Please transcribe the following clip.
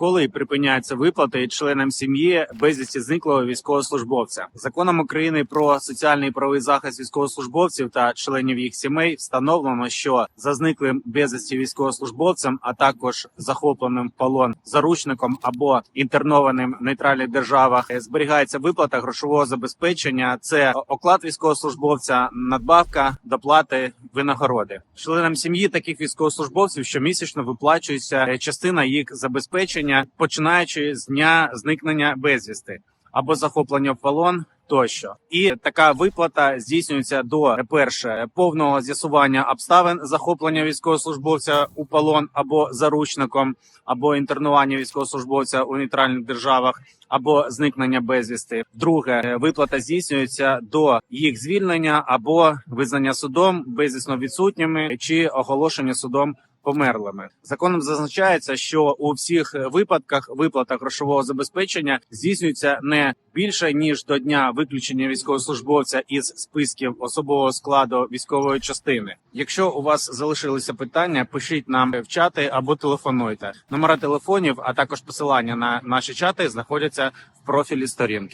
коли припиняються виплати членам сім'ї безвісті зниклого військовослужбовця. Законом України про соціальний і правовий захист військовослужбовців та членів їх сімей встановлено, що за зниклим безвісті військовослужбовцем, а також захопленим в полон заручником або інтернованим в нейтральних державах, зберігається виплата грошового забезпечення. Це оклад військовослужбовця, надбавка, доплати, винагороди. Членам сім'ї таких військовослужбовців щомісячно виплачується е, частина їх забезпечення, починаючи з дня зникнення безвісти або захоплення в полон. Тощо і така виплата здійснюється до перше повного з'ясування обставин захоплення військовослужбовця у полон або заручником, або інтернування військовослужбовця у нейтральних державах, або зникнення безвісти. Друге, виплата здійснюється до їх звільнення або визнання судом безвісно відсутніми чи оголошення судом померлими. Законом зазначається, що у всіх випадках виплата грошового забезпечення здійснюється не більше ніж до дня виключення військовослужбовця із списків особового складу військової частини. Якщо у вас залишилися питання, пишіть нам в чати або телефонуйте. Номера телефонів, а також посилання на наші чати знаходяться в профілі сторінки.